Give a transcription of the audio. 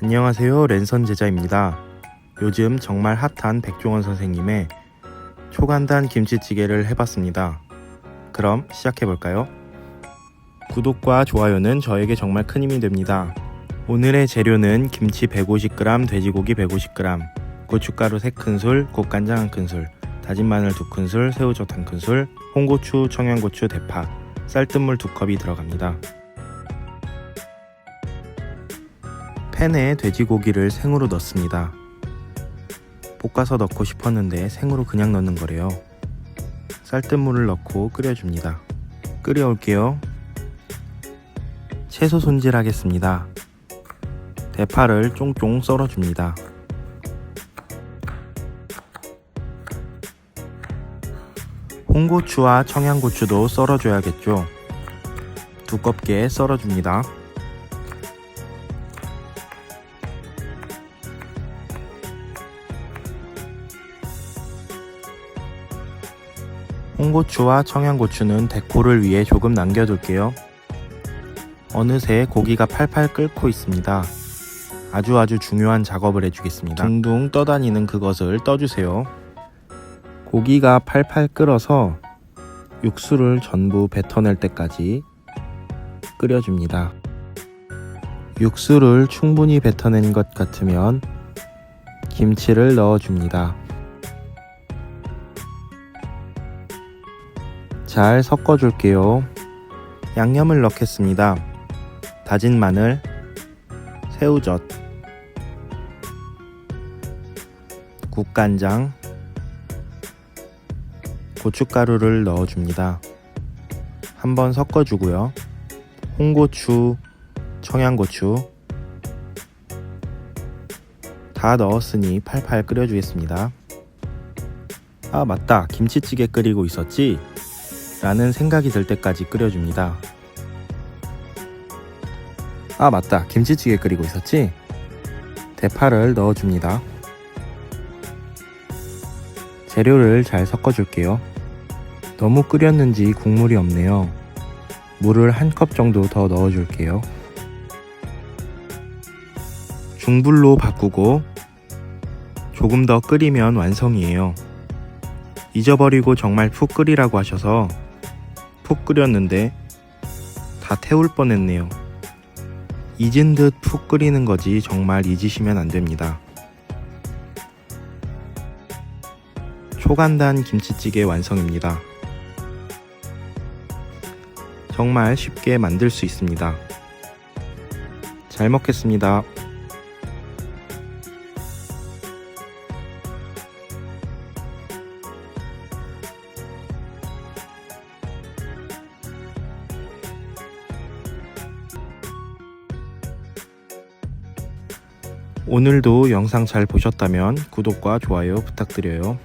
안녕하세요. 랜선 제자입니다. 요즘 정말 핫한 백종원 선생님의 초간단 김치찌개를 해봤습니다. 그럼 시작해볼까요? 구독과 좋아요는 저에게 정말 큰 힘이 됩니다. 오늘의 재료는 김치 150g, 돼지고기 150g, 고춧가루 3큰술, 국간장 1큰술, 다진 마늘 2큰술, 새우젓 1큰술, 홍고추, 청양고추, 대파, 쌀뜨물 2컵이 들어갑니다. 팬에 돼지고기를 생으로 넣습니다. 볶아서 넣고 싶었는데 생으로 그냥 넣는 거래요. 쌀뜨물을 넣고 끓여줍니다. 끓여올게요. 채소 손질하겠습니다. 대파를 쫑쫑 썰어줍니다. 홍고추와 청양고추도 썰어줘야겠죠. 두껍게 썰어줍니다. 홍고추와 청양고추는 데코를 위해 조금 남겨둘게요. 어느새 고기가 팔팔 끓고 있습니다. 아주 아주 중요한 작업을 해주겠습니다. 둥둥 떠다니는 그것을 떠주세요. 고기가 팔팔 끓어서 육수를 전부 뱉어낼 때까지 끓여줍니다. 육수를 충분히 뱉어낸 것 같으면 김치를 넣어줍니다. 잘 섞어줄게요. 양념을 넣겠습니다. 다진 마늘, 새우젓, 국간장, 고춧가루를 넣어줍니다. 한번 섞어주고요. 홍고추, 청양고추 다 넣었으니 팔팔 끓여주겠습니다. 아 맞다 김치찌개 끓이고 있었지? 라는 생각이 들 때까지 끓여줍니다. 아 맞다 김치찌개 끓이고 있었지? 대파를 넣어줍니다. 재료를 잘 섞어줄게요. 너무 끓였는지 국물이 없네요. 물을 한 컵 정도 더 넣어줄게요. 중불로 바꾸고 조금 더 끓이면 완성이에요. 잊어버리고 정말 푹 끓이라고 하셔서 푹 끓였는데 다 태울 뻔했네요. 잊은 듯 푹 끓이는 거지 정말 잊으시면 안 됩니다. 초간단 김치찌개 완성입니다. 정말 쉽게 만들 수 있습니다. 잘 먹겠습니다. 오늘도 영상 잘 보셨다면 구독과 좋아요 부탁드려요.